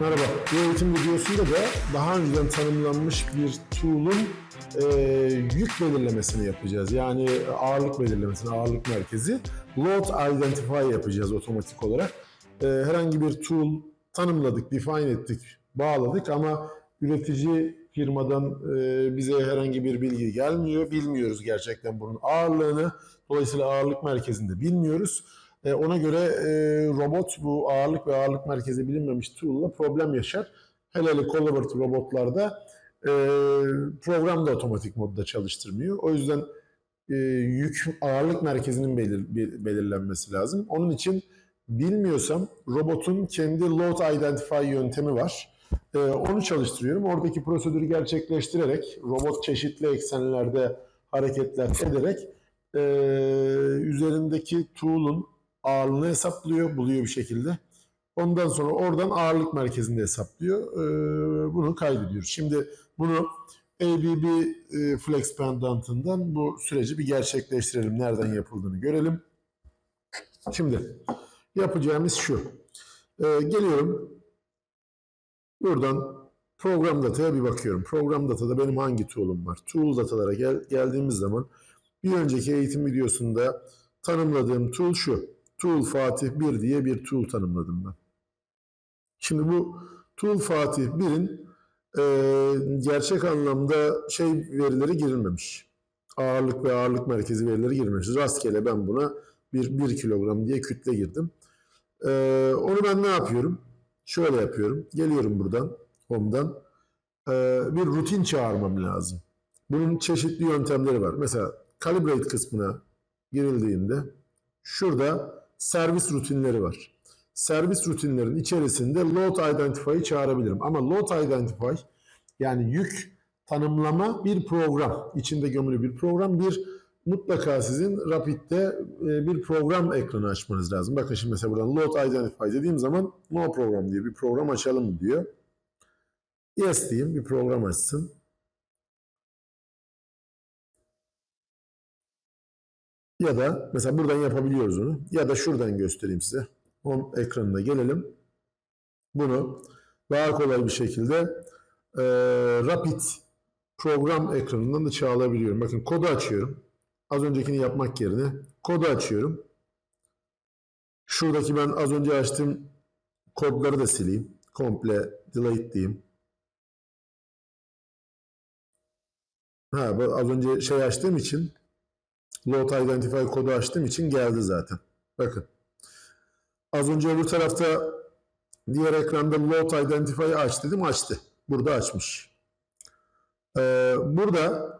Merhaba. Bu eğitim videosunda da daha önceden tanımlanmış bir tool'un e, yük belirlemesini yapacağız. Yani ağırlık belirlemesini, ağırlık merkezi. Load Identify yapacağız otomatik olarak. E, herhangi bir tool tanımladık, define ettik, bağladık ama üretici firmadan e, bize herhangi bir bilgi gelmiyor. Bilmiyoruz gerçekten bunun ağırlığını. Dolayısıyla ağırlık merkezinde bilmiyoruz. E, ona göre e, robot bu ağırlık ve ağırlık merkezi bilinmemiş tool'la problem yaşar. Hele hele collaborative robotlarda e, program da otomatik modda çalıştırmıyor. O yüzden e, yük ağırlık merkezinin belir, be- belirlenmesi lazım. Onun için bilmiyorsam robotun kendi load identify yöntemi var. E, onu çalıştırıyorum. Oradaki prosedürü gerçekleştirerek robot çeşitli eksenlerde hareketler ederek e, üzerindeki tool'un ağırlığını hesaplıyor, buluyor bir şekilde. Ondan sonra oradan ağırlık merkezinde hesaplıyor. E, bunu kaydediyoruz. Şimdi bunu ABB e, Flex Pendant'ından bu süreci bir gerçekleştirelim. Nereden yapıldığını görelim. Şimdi yapacağımız şu. E, geliyorum. Buradan program dataya bir bakıyorum. Program datada benim hangi tool'um var? Tool datalara gel, geldiğimiz zaman bir önceki eğitim videosunda tanımladığım tool şu. Tool Fatih 1 diye bir tool tanımladım ben. Şimdi bu Tool Fatih 1'in e, gerçek anlamda şey verileri girilmemiş. Ağırlık ve ağırlık merkezi verileri girilmemiş. Rastgele ben buna bir 1 kilogram diye kütle girdim. E, onu ben ne yapıyorum? Şöyle yapıyorum. Geliyorum buradan, home'dan. E, bir rutin çağırmam lazım. Bunun çeşitli yöntemleri var. Mesela calibrate kısmına girildiğinde şurada servis rutinleri var. Servis rutinlerin içerisinde load identify'ı çağırabilirim. Ama load identify yani yük tanımlama bir program. içinde gömülü bir program. Bir mutlaka sizin Rapid'de e, bir program ekranı açmanız lazım. Bakın şimdi mesela buradan load identify dediğim zaman no program diye bir program açalım diyor. Yes diyeyim bir program açsın. Ya da mesela buradan yapabiliyoruz onu. Ya da şuradan göstereyim size. Home ekranına gelelim. Bunu daha kolay bir şekilde e, Rapid program ekranından da çağırabiliyorum. Bakın kodu açıyorum. Az öncekini yapmak yerine kodu açıyorum. Şuradaki ben az önce açtığım kodları da sileyim. Komple delete diyeyim. Ha, az önce şey açtığım için Load Identify kodu açtığım için geldi zaten. Bakın. Az önce öbür tarafta diğer ekranda Load Identify'ı aç dedim açtı. Burada açmış. Ee, burada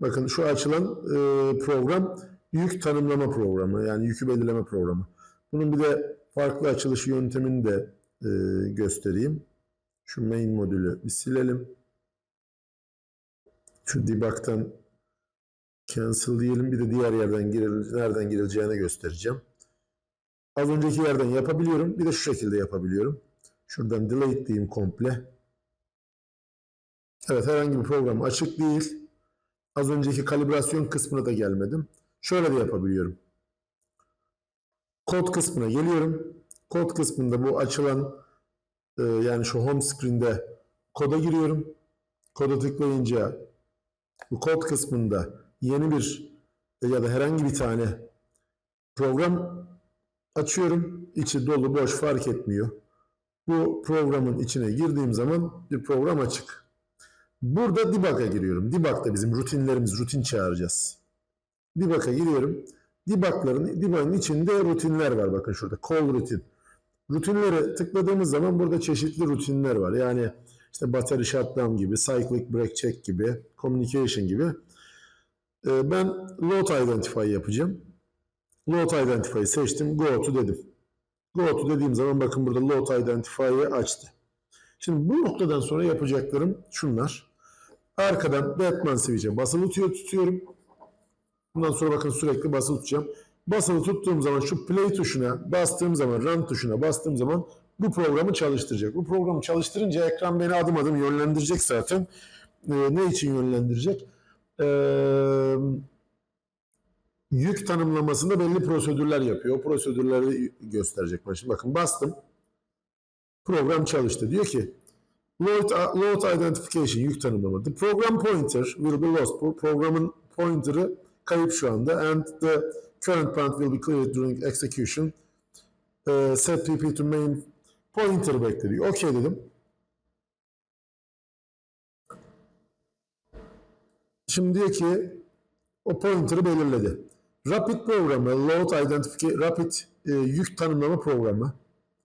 bakın şu açılan e, program yük tanımlama programı yani yükü belirleme programı. Bunun bir de farklı açılış yöntemini de e, göstereyim. Şu main modülü bir silelim. Şu debug'tan Cancel diyelim bir de diğer yerden giril, nereden girileceğini göstereceğim. Az önceki yerden yapabiliyorum. Bir de şu şekilde yapabiliyorum. Şuradan delete diyeyim komple. Evet herhangi bir program açık değil. Az önceki kalibrasyon kısmına da gelmedim. Şöyle de yapabiliyorum. Kod kısmına geliyorum. Kod kısmında bu açılan e, yani şu home screen'de koda giriyorum. Koda tıklayınca bu kod kısmında yeni bir ya da herhangi bir tane program açıyorum. İçi dolu boş fark etmiyor. Bu programın içine girdiğim zaman bir program açık. Burada debug'a giriyorum. Debug'da bizim rutinlerimiz, rutin çağıracağız. Debug'a giriyorum. Debug'ların, debug'ın içinde rutinler var. Bakın şurada call rutin. Rutinlere tıkladığımız zaman burada çeşitli rutinler var. Yani işte battery shutdown gibi, cyclic break check gibi, communication gibi. Ee, Ben load identify yapacağım. Load identify'ı seçtim. Go to dedim. Go to dediğim zaman bakın burada load identify'ı açtı. Şimdi bu noktadan sonra yapacaklarım şunlar. Arkadan Batman switch'e basılı tutuyor, tutuyorum. Bundan sonra bakın sürekli basılı tutacağım. Basılı tuttuğum zaman şu play tuşuna bastığım zaman, run tuşuna bastığım zaman bu programı çalıştıracak. Bu programı çalıştırınca ekran beni adım adım yönlendirecek zaten. Ee, ne için yönlendirecek? Ee, yük tanımlamasında belli prosedürler yapıyor. O prosedürleri gösterecek bana. Şimdi bakın bastım. Program çalıştı. Diyor ki load, load identification yük tanımlama. The program pointer will be lost. Programın pointer'ı kayıp şu anda and the current point will be cleared during execution. Ee, set pp to main pointer bekliyor. Okey dedim. Şimdi ki o pointer'ı belirledi. Rapid programı, load identification, rapid e, yük tanımlama programı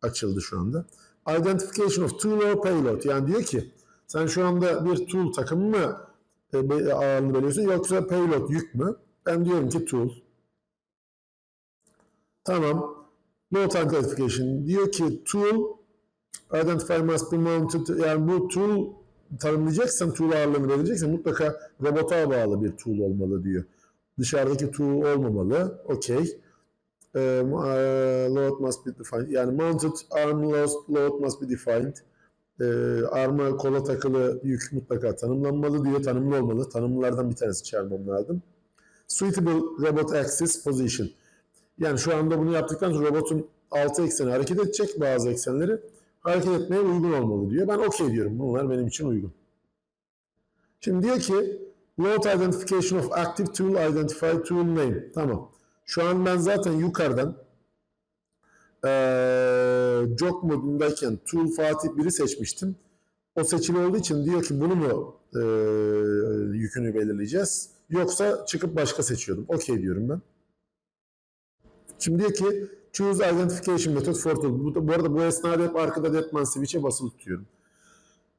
açıldı şu anda. Identification of tool or payload. Yani diyor ki sen şu anda bir tool takımı mı e, be- ağırlığını belirliyorsun yoksa payload yük mü? Ben diyorum ki tool. Tamam. Load identification diyor ki tool identify must be mounted yani bu tool tanımlayacaksan tool ağırlığını belirleyeceksen mutlaka robota bağlı bir tool olmalı diyor. Dışarıdaki tool olmamalı. Okey. Ee, uh, load must be defined. Yani mounted arm load, load must be defined. Ee, arma kola takılı yük mutlaka tanımlanmalı diyor. Tanımlı olmalı. Tanımlılardan bir tanesi çağırmam lazım. Suitable robot axis position. Yani şu anda bunu yaptıktan sonra robotun altı ekseni hareket edecek bazı eksenleri hareket etmeye uygun olmalı diyor. Ben okey diyorum. Bunlar benim için uygun. Şimdi diyor ki load identification of active tool identify tool name. Tamam. Şu an ben zaten yukarıdan eee jog modundayken tool Fatih 1'i seçmiştim. O seçili olduğu için diyor ki bunu mu eee, yükünü belirleyeceğiz? Yoksa çıkıp başka seçiyordum. Okey diyorum ben. Şimdi diyor ki choose identification method for tool. Bu, bu arada bu esnada hep arkada Detman switch'e basılı tutuyorum.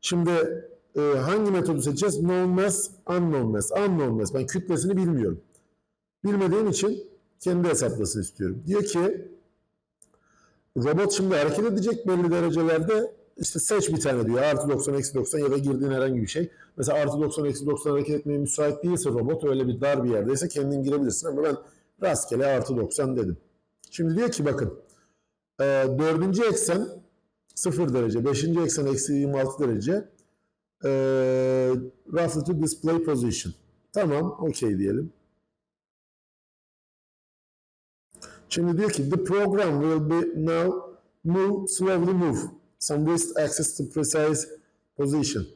Şimdi e, hangi metodu seçeceğiz? Known mass, unknown mass. Unknown mass. Ben kütlesini bilmiyorum. Bilmediğim için kendi hesaplasın istiyorum. Diyor ki robot şimdi hareket edecek belli derecelerde işte seç bir tane diyor. Artı 90, eksi 90 ya da girdiğin herhangi bir şey. Mesela artı 90, eksi 90 hareket etmeye müsait değilse robot öyle bir dar bir yerdeyse kendin girebilirsin ama ben rastgele artı 90 dedim. Şimdi diyor ki bakın e, dördüncü eksen 0 derece, beşinci eksen eksi 26 derece e, roughly to display position. Tamam, okey diyelim. Şimdi diyor ki the program will be now move slowly move some wrist axis to precise position.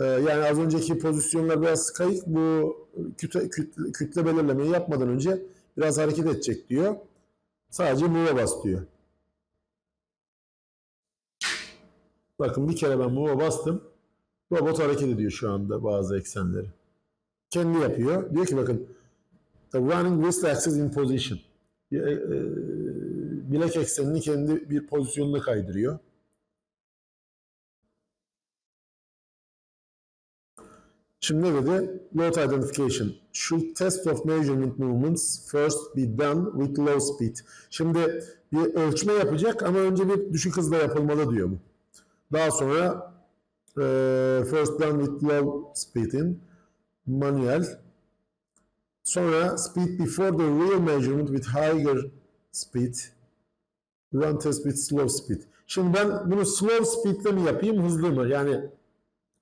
Ee, yani az önceki pozisyonlar biraz kayık. Bu kütle, kütle, kütle belirlemeyi yapmadan önce biraz hareket edecek diyor. Sadece move'a bas diyor. Bakın bir kere ben move'a bastım. Robot hareket ediyor şu anda bazı eksenleri. Kendi yapıyor. Diyor ki bakın the running wrist axis in position. E, e, bilek eksenini kendi bir pozisyonuna kaydırıyor. Şimdi ne dedi? Load identification. Should test of measurement movements first be done with low speed. Şimdi bir ölçme yapacak ama önce bir düşük hızla yapılmalı diyor bu. Daha sonra e, first done with low speed in manuel. Sonra speed before the real measurement with higher speed. Run test with slow speed. Şimdi ben bunu slow speed'le mi yapayım, hızlı mı? Yani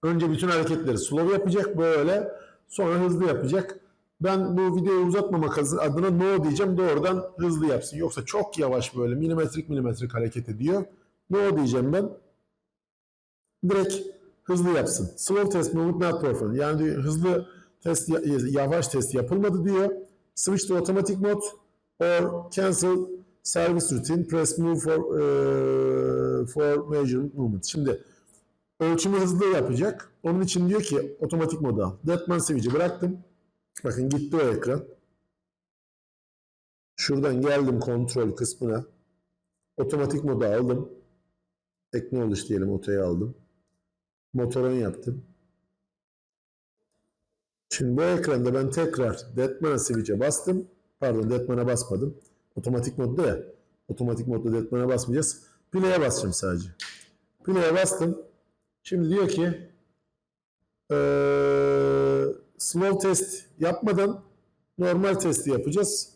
önce bütün hareketleri slow yapacak böyle, sonra hızlı yapacak. Ben bu videoyu uzatmamak adına no diyeceğim, doğrudan hızlı yapsın. Yoksa çok yavaş böyle milimetrik milimetrik hareket ediyor. No diyeceğim ben. Direkt hızlı yapsın. Slow test movement not performed. Yani diyor, hızlı test, yavaş test yapılmadı diyor. Switch to automatic mode or cancel service routine, press move for, uh, for measurement movement. Şimdi ölçümü hızlı yapacak. Onun için diyor ki otomatik moda al. Deadman switch'i bıraktım. Bakın gitti o ekran. Şuradan geldim kontrol kısmına. Otomatik moda aldım. Acknowledge diyelim otoya aldım. Motoron yaptım. Şimdi bu ekranda ben tekrar Deadman switch'e bastım. Pardon Deadman'a basmadım. Otomatik modda ya. Otomatik modda Deadman'a basmayacağız. Play'e basacağım sadece. Play'e bastım. Şimdi diyor ki eee, slow test yapmadan normal testi yapacağız.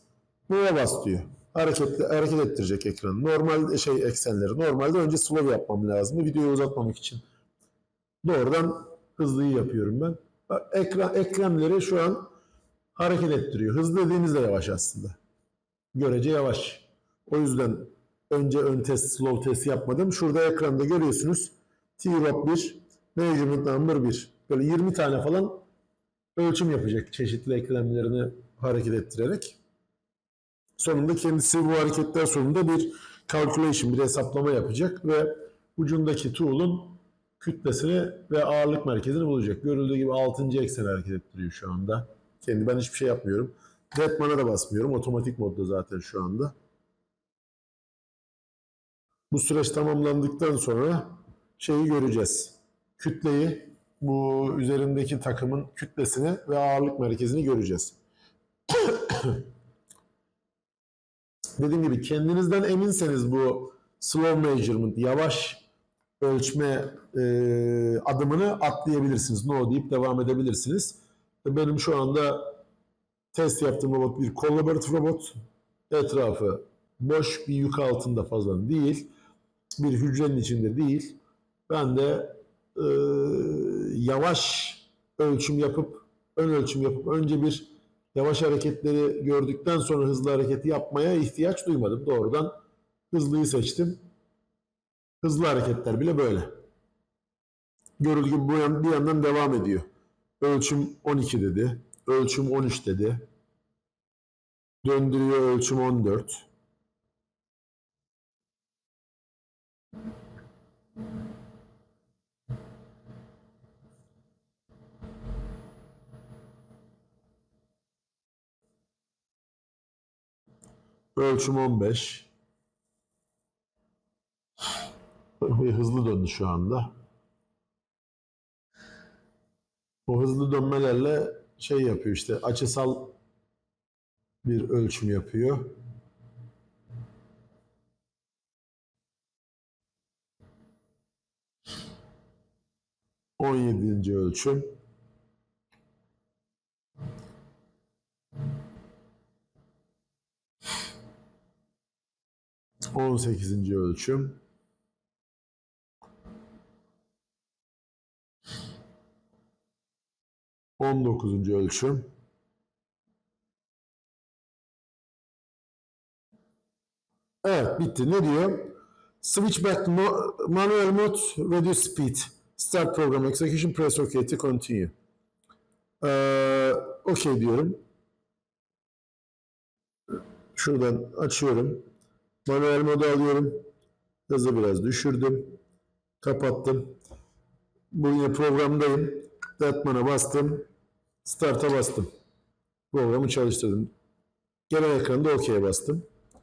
Move'a bas diyor. Hareketli, hareket ettirecek ekranı. Normal şey eksenleri. Normalde önce slow yapmam lazım. Videoyu uzatmamak için. Doğrudan hızlıyı yapıyorum ben. Ekran, eklemleri şu an hareket ettiriyor. Hızlı dediğimiz de yavaş aslında. Görece yavaş. O yüzden önce ön test, slow test yapmadım. Şurada ekranda görüyorsunuz. T-Rob 1, Measurement Number 1. Böyle 20 tane falan ölçüm yapacak çeşitli eklemlerini hareket ettirerek. Sonunda kendisi bu hareketler sonunda bir calculation, bir hesaplama yapacak ve ucundaki tool'un kütlesini ve ağırlık merkezini bulacak. Görüldüğü gibi 6. eksen hareket ettiriyor şu anda. Kendi ben hiçbir şey yapmıyorum. Deadman'a da basmıyorum. Otomatik modda zaten şu anda. Bu süreç tamamlandıktan sonra şeyi göreceğiz. Kütleyi, bu üzerindeki takımın kütlesini ve ağırlık merkezini göreceğiz. Dediğim gibi kendinizden eminseniz bu slow measurement, yavaş ölçme e, adımını atlayabilirsiniz. No deyip devam edebilirsiniz. Benim şu anda test yaptığım robot bir collaborative robot. Etrafı boş bir yük altında fazla değil. Bir hücrenin içinde değil. Ben de e, yavaş ölçüm yapıp, ön ölçüm yapıp önce bir yavaş hareketleri gördükten sonra hızlı hareketi yapmaya ihtiyaç duymadım. Doğrudan hızlıyı seçtim. Hızlı hareketler bile böyle. Gibi bu yan, bir yandan devam ediyor. Ölçüm 12 dedi. Ölçüm 13 dedi. Döndürüyor ölçüm 14. Ölçüm 15. Ve hızlı döndü şu anda. O hızlı dönmelerle şey yapıyor işte açısal bir ölçüm yapıyor. On yedinci ölçüm. On sekizinci ölçüm. On dokuzuncu ölçüm. Evet bitti. Ne diyor? Switch back to mo- manual mode, reduce speed. Start program execution, press OK to continue. Ee, OK diyorum. Şuradan açıyorum. Manuel modu alıyorum. Hızı biraz düşürdüm. Kapattım. Bu yine programdayım. Datman'a bastım. Start'a bastım. Programı çalıştırdım. Genel ekranda OK'ye bastım.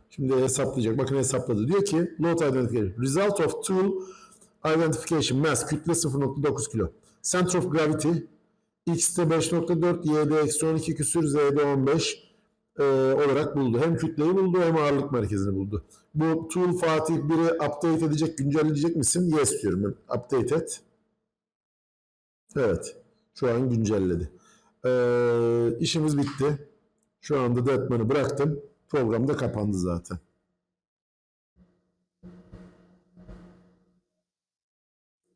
Şimdi hesaplayacak. Bakın hesapladı. Diyor ki load identification. Result of tool identification mass kütle 0.9 kilo. Center of gravity x'te 5.4 y'de eksi 12 küsür z'de 15 e, olarak buldu. Hem kütleyi buldu hem ağırlık merkezini buldu. Bu tool Fatih 1'i update edecek, güncelleyecek misin? Yes diyorum ben. Update et. Evet. Şu an güncelledi. Ee, işimiz bitti. Şu anda Deadman'ı bıraktım. Program da kapandı zaten.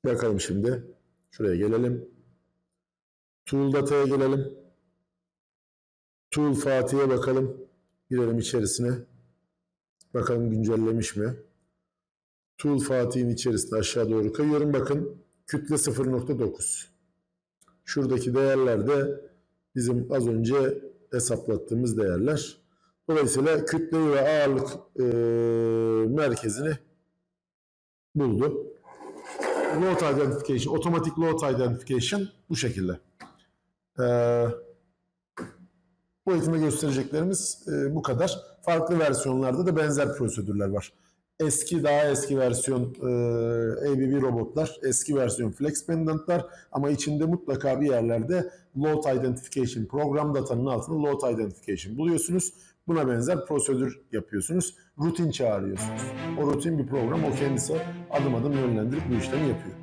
Bakalım şimdi. Şuraya gelelim. Tool Data'ya gelelim. Tool Fatih'e bakalım. Girelim içerisine. Bakalım güncellemiş mi? Tool Fatih'in içerisinde aşağı doğru kayıyorum. Bakın kütle 0.9. Şuradaki değerler de bizim az önce hesaplattığımız değerler. Dolayısıyla kütle ve ağırlık e, merkezini buldu. Load identification, otomatik load identification bu şekilde. Ee, bu eğitimde göstereceklerimiz e, bu kadar. Farklı versiyonlarda da benzer prosedürler var. Eski, daha eski versiyon e, ABB robotlar, eski versiyon flex pendantlar ama içinde mutlaka bir yerlerde load identification, program datanın altında load identification buluyorsunuz. Buna benzer prosedür yapıyorsunuz. Rutin çağırıyorsunuz. O rutin bir program, o kendisi adım adım yönlendirip bu işlemi yapıyor.